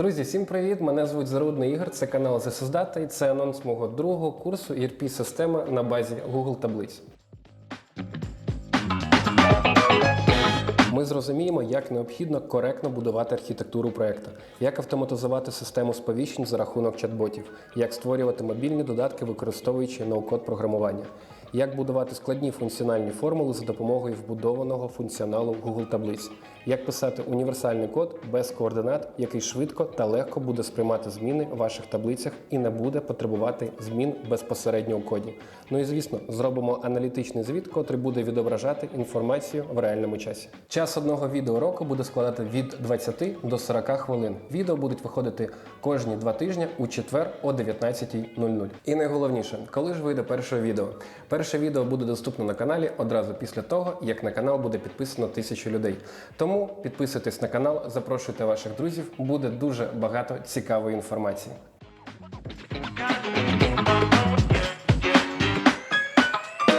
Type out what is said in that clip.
Друзі, всім привіт! Мене звуть Зарудний Ігор. Це канал The Data це анонс мого другого курсу erp системи на базі Google таблиць. Ми зрозуміємо, як необхідно коректно будувати архітектуру проекту, як автоматизувати систему сповіщень за рахунок чат-ботів, як створювати мобільні додатки, використовуючи ноу-код програмування, як будувати складні функціональні формули за допомогою вбудованого функціоналу Google таблиць, як писати універсальний код без координат, який швидко та легко буде сприймати зміни в ваших таблицях і не буде потребувати змін безпосередньо у коді. Ну і звісно, зробимо аналітичний звіт, котрий буде відображати інформацію в реальному часі. Час одного відеоуроку буде складати від 20 до 40 хвилин. Відео будуть виходити кожні два тижні у четвер о 19.00. І найголовніше, коли ж вийде перше відео? Перше відео буде доступно на каналі одразу після того, як на канал буде підписано тисячу людей. Тому підписуйтесь на канал, запрошуйте ваших друзів, буде дуже багато цікавої інформації.